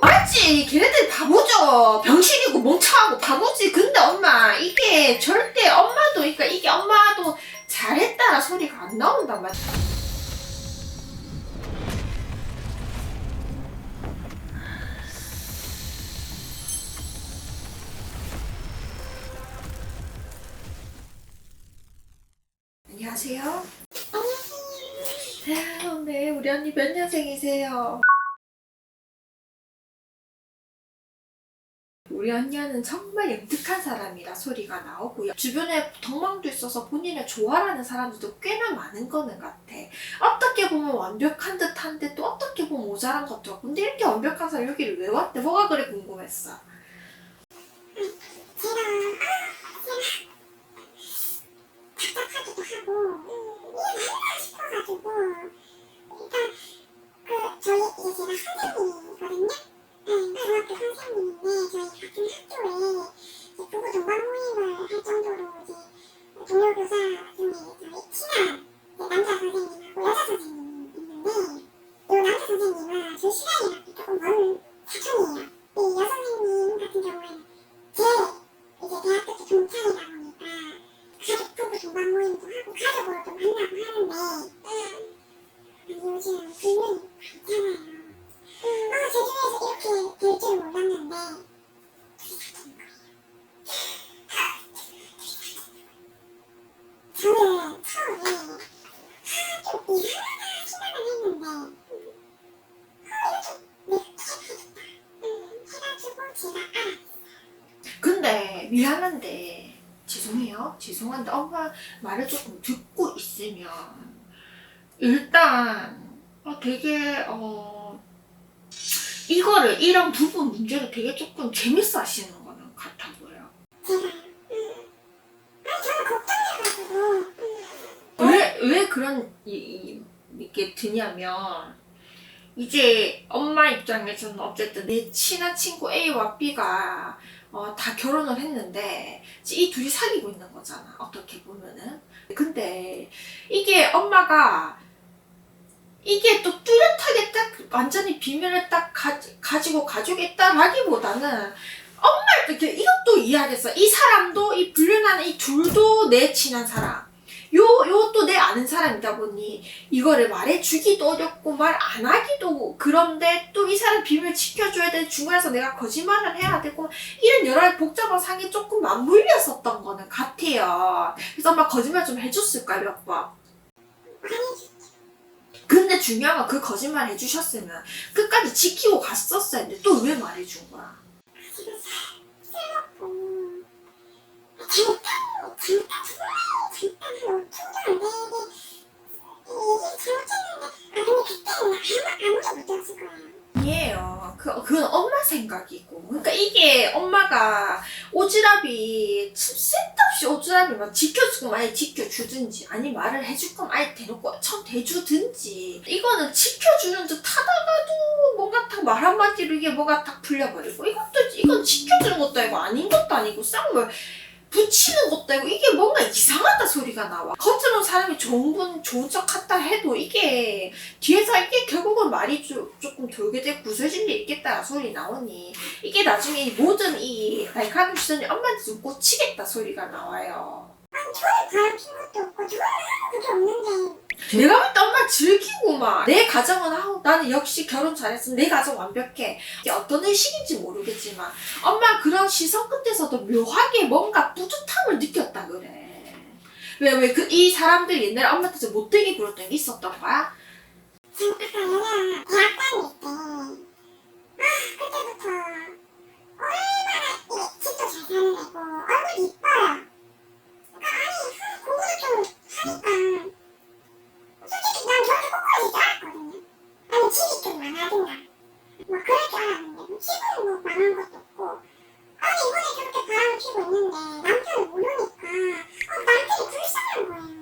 맞지? 걔네들 바보죠. 병신이고 멍청하고 바보지. 근데 엄마 이게 절대 엄마도 그러니까 이게 엄마도 잘했다라 소리가 안 나온단 말이야. 안녕하세요 우리 언니 몇 년생이세요? 우리 언니는 정말 영특한 사람이라 소리가 나오고요. 주변에 덕망도 있어서 본인을 좋아하는 사람들도 꽤나 많은 거는 같아. 어떻게 보면 완벽한 듯한데 또 어떻게 보면 모자란 것도. 근데 이렇게 완벽한 사람 여기를 왜 왔대? 뭐가 그래 궁금했어. 답답하기도 하고 이해가 싶어가지고 일단 그 저희 이제 제가 선생님이거든요. 네, 중학교 선생님인데 저희 같은 학교에 이제 부부 동반 모임을 할 정도로 이제 동료 교사 중에 저희 친한 이제 남자 선생님하고 여자 선생님이 있는데 이 남자 선생님은 저희 시간이랑 조금 먼 사촌이에요. 이 여선생님 같은 경우에는 제 이제 대학교 때 동창이다 보니까 가족 부부 동반 모임도 하고 가족으로도 만나고 하는데 아니, 요즘 불륜이 많잖아요. 아, 제 주위에서 이렇게 될 줄 몰랐는데 둘이 사귀는 거예요. 저는 처음에 아, 좀 이상하다 생각을 했는데 아, 이거 좀 느끼하겠다 해가지고 제가 알았어요. 근데 미안한데 죄송해요. 죄송한데 엄마 말을 조금 듣고 있으면 일단 어, 되게 어 이거를 이런 부분 문제를 되게 조금 재밌어 하시는 거는 같아 보여요. 왜, 왜 그런, 이게 드냐면, 이제 엄마 입장에서는 어쨌든 내 친한 친구 A와 B가 어, 다 결혼을 했는데, 이 둘이 사귀고 있는 거잖아, 어떻게 보면은. 근데 이게 엄마가 이게 또 뚜렷하게 딱 완전히 비밀을 딱 가, 가지고 가지겠다라기보다는 엄마 이렇게 이것도 이해하겠어. 이 사람도 이 불륜하는 이 둘도 내 친한 사람. 요, 요것도 내 아는 사람이다 보니 이거를 말해주기도 어렵고 말 안 하기도 그런데 또 이 사람 비밀 지켜줘야 돼 중간에서 내가 거짓말을 해야 되고 이런 여러 가지 복잡한 상이 조금 맞물렸었던 거는 같아요. 그래서 엄마 거짓말 좀 해줬을까 몇 번. 근데 중요한 건 그 거짓말 해주셨으면 끝까지 지키고 갔었어야 했는데 또 왜 말해준 거야? 지금 잠깐 잠깐 정말 생각이고. 그러니까 이게 엄마가 오지랖이 쓸데없이 오지랖이만 지켜주고 아예 지켜주든지 아니 말을 해줄 거면 아예 대놓고 참 대주든지 이거는 지켜주는 듯 하다가도 뭔가 딱 말 한마디로 이게 뭐가 딱 풀려버리고 이것도 이건 지켜주는 것도 아니고 아닌 것도 아니고 쌍물 붙이는 것도 아니고 이게 뭔가 이상하다 소리가 나와. 겉으로는 사람이 좋은 분 좋은 척 같다 해도 이게 뒤에서 이게 결국은 말이 조, 조금 돌게 되고 구설진 게 있겠다 소리 나오니 이게 나중에 이 모든 이 날카로운 시선이 엄마한테 좀 꽂히겠다 소리가 나와요. 저는 바람 핀 것도 없고 아무 그게 없는데 내가 볼때 엄마 즐기고만. 내 가정은 하고 나는 역시 결혼 잘했으면 내 가정 완벽해. 이게 어떤 의식인지 모르겠지만 엄마 그런 시선 끝에서도 묘하게 뭔가 뿌듯함을 느꼈다 그래. 왜 왜 그 이 사람들 옛날에 엄마한테 좀 못되게 굴었던 게 있었던 거야? 대학 때 아, 그때부터 얼마나 이 집도 잘 사는 애고 얼굴이 이뻐요. 그러니까 아니 공부도 좀 하니까 솔직히 난 저렇게 꼴꼴하지 않았거든요 아니 집이 좀 망하든가 뭐 그럴 줄 알았는데 뭐 집은 뭐 망한 것도 없고 아니 이번에 저렇게 바람을 피고 있는데 남편을 모르니까 어, 남편이 불쌍한 거예요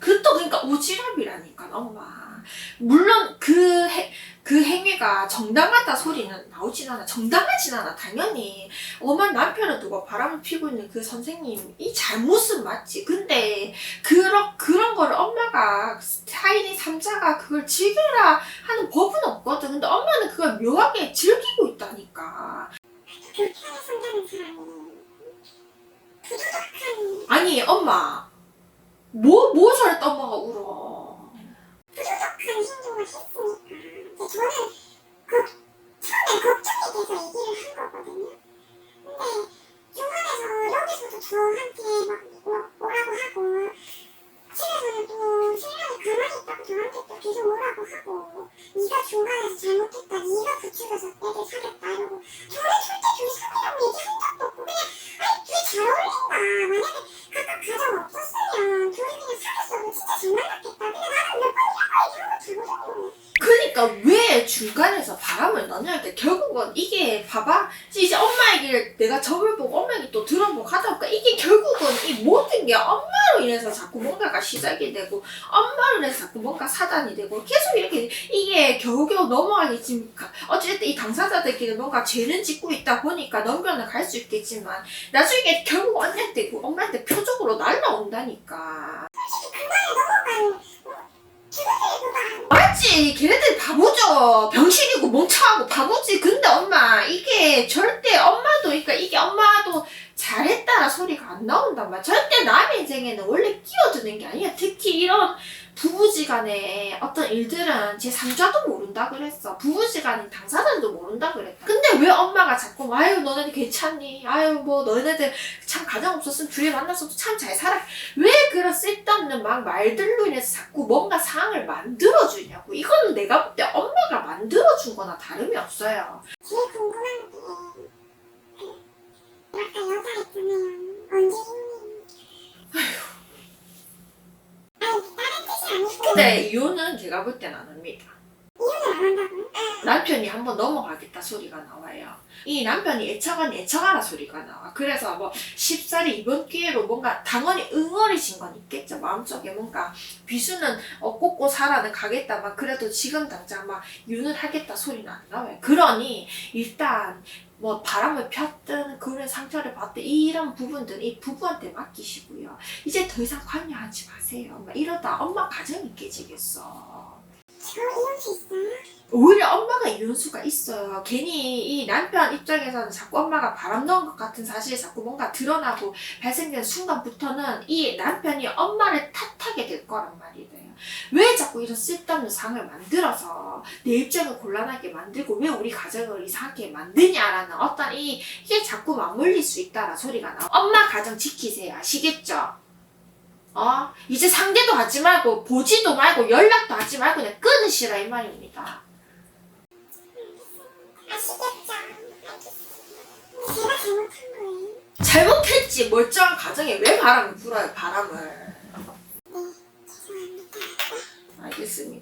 그또 그러니까 오지랖이라니까 엄마 물론 그, 해, 그 행위가 정당하다 소리는 나오진 않아. 정당하진 않아. 당연히 엄한 남편을 두고 바람을 피고 있는 그 선생님 이 잘못은 맞지. 근데 그런 그런 거를 엄마가 타인이 삼자가 그걸 즐기라 하는 법은 없거든. 근데 엄마는 그걸 묘하게 즐기고 있다니까. 아니 엄마 뭐뭐 잘했다 엄마가 울어. 부도덕한 행동을 했으니까 이제 저는 그 처음에 걱정이 돼서 얘기를 한 거거든요. 근데 중간에서 여기서도 저한테 막 뭐- 뭐라고 하고 집에서는 또 신랑이 가만히 있다고 저한테 또 계속 뭐라고 하고 네가 중간에서 잘못했다 네가 부추겨서 애들 사겠다 바람을 넣냐 때 결국은 이게 봐봐. 이제 엄마 얘기를 내가 점을 보고 엄마 얘기 또 들어보고 하다 보니까 이게 결국은 이 모든 게 엄마로 인해서 자꾸 뭔가가 시작이 되고 엄마로 인해서 자꾸 뭔가 사단이 되고 계속 이렇게 이게 겨우겨우 넘어가기 지금 가- 어쨌든 이 당사자들끼리 뭔가 죄는 짓고 있다 보니까 넘겨는 갈 수 있겠지만 나중에 결국 언니한테 그 엄마한테 표적으로 날라온다니까. 그만에 넘어간 주부들보다 맞지. 걔네들 바보죠. 병신이고 멍청하고 바보지. 근데 엄마 이게 절대 엄마도 그러니까 이게 엄마도 잘했다라 소리가 안 나온단 말이야. 절대 남의 인생에는 원래 끼어드는 게 아니야. 특히 이런 부부지간에 어떤 일들은 제 3자도 모른다 그랬어 부부지간인 당사자도 모른다 그랬다 근데 왜 엄마가 자꾸 아유 너네들 괜찮니 아유 뭐 너네들 참 가정 없었으면 둘이 만났어도 참 잘 살아 왜 그런 쓸데없는 막 말들로 인해서 자꾸 뭔가 상황을 만들어주냐고. 이거는 내가 볼 때 엄마가 만들어준 거나 다름이 없어요. 제일 궁금한 게 그, 아까 여자 있잖아요 언제 있니? 아휴 아니 다른 뜻이 아니고 근데 이혼은 제가 볼 땐 안 합니다. 이혼을 안 한다고요? 남편이 한번 넘어가겠다 소리가 나와요. 이 남편이 애처간 애처가라 소리가 나와. 그래서 뭐 쉽사리 이번 기회로 뭔가 당연히 응어리진 건 있겠죠. 마음속에 뭔가 비수는 어, 꽂고 살아는 가겠다만 그래도 지금 당장 막 윤을 하겠다 소리는 안 나와요. 그러니 일단 뭐 바람을 폈든 그런 상처를 받든 이런 부분들은 이 부부한테 맡기시고요. 이제 더 이상 관여하지 마세요. 막 이러다 엄마 가정이 깨지겠어. 오히려 엄마가 이혼수가 있어요. 괜히 이 남편 입장에서는 자꾸 엄마가 바람 넣은 것 같은 사실이 자꾸 뭔가 드러나고 발생된 순간부터는 이 남편이 엄마를 탓하게 될 거란 말이에요. 왜 자꾸 이런 쓸데없는 상을 만들어서 내 입장을 곤란하게 만들고 왜 우리 가정을 이상하게 만드냐라는 어떤 이, 이게 자꾸 맞물릴 수 있다라 소리가 나와. 엄마 가정 지키세요. 아시겠죠? 어? 이제 상대도 하지 말고 보지도 말고 연락도 하지 말고 그냥 끊으시라 이 말입니다. 아시겠죠? 제가 잘못한 거예요 잘못했지 멀쩡한 가정에 왜 바람을 불어요 바람을 네 죄송합니다 알겠습니다